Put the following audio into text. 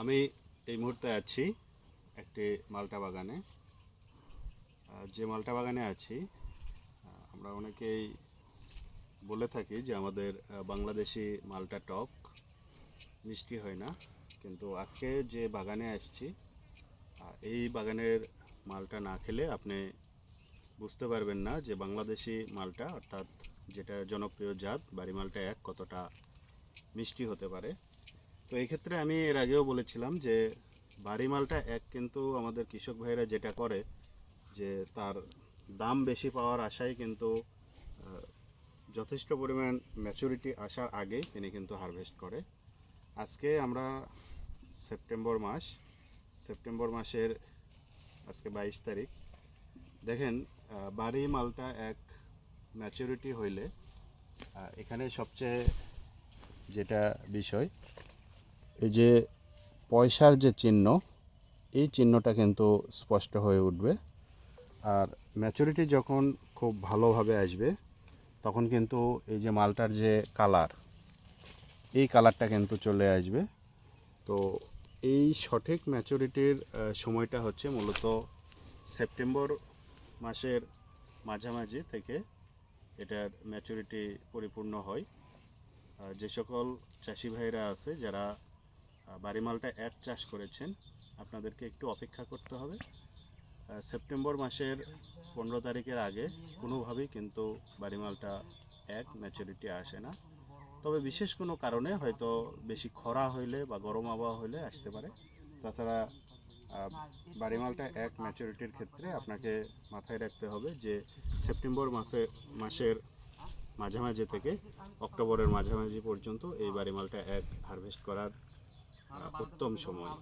আমি এই মুহূর্তে আছি একটি মালটা বাগানে। যে মালটা বাগানে আছি আমরা অনেকেই বলে থাকি যে আমাদের বাংলাদেশি মালটা টক, মিষ্টি হয় না। কিন্তু আজকে যে বাগানে আসছি এই বাগানের মালটা না খেলে আপনি বুঝতে পারবেন না যে বাংলাদেশি মালটা, অর্থাৎ যেটা জনপ্রিয় জাত, বাড়ি মালটা এক, কতটা মিষ্টি হতে পারে। তো এই ক্ষেত্রে আমি এর আগেও বলেছিলাম যে বাড়ি মালটা এক কিন্তু আমাদের কৃষক ভাইরা যেটা করে যে তার দাম বেশি পাওয়ার আশায় কিন্তু যথেষ্ট পরিমাণ ম্যাচুরিটি আসার আগে তিনি কিন্তু হারভেস্ট করে। আজকে আমরা সেপ্টেম্বর মাস, সেপ্টেম্বর মাসের আজকে বাইশ তারিখ। দেখেন বাড়ি মালটা এক ম্যাচুরিটি হইলে এখানে সবচেয়ে যেটা বিষয় এই যে পয়সার যে চিহ্ন, এই চিহ্নটা কিন্তু স্পষ্ট হয়ে উঠবে। আর ম্যাচুরিটি যখন খুব ভালোভাবে আসবে, তখন কিন্তু এই যে মালটার যে কালার এই কালারটা কিন্তু চলে আসবে। তো এই সঠিক ম্যাচুরিটির সময়টা হচ্ছে মূলত সেপ্টেম্বর মাসের মাঝামাঝি থেকে এটার ম্যাচুরিটি পরিপূর্ণ হয়। যে সকল চাষি ভাইরা আছে, যারা আহ, বাড়ি মালটা এক চাষ করেছেন। আপনাদেরকে একটু অপেক্ষা করতে হবে। সেপ্টেম্বর মাসের পনেরো তারিখের আগে কোনোভাবেই কিন্তু বাড়ি মালটা এক ম্যাচুরিটি আসে না। তবে বিশেষ কোনো কারণে হয়তো বেশি খরা হইলে বা গরম আবহাওয়া হইলে আসতে পারে। তাছাড়া আহ, বাড়ি মালটা এক ম্যাচুরিটির ক্ষেত্রে আপনাকে মাথায় রাখতে হবে যে সেপ্টেম্বর মাসে মাসের মাঝামাঝি থেকে অক্টোবরের মাঝামাঝি পর্যন্ত এই বাড়ি মালটা এক হারভেস্ট করার উত্তম সময়।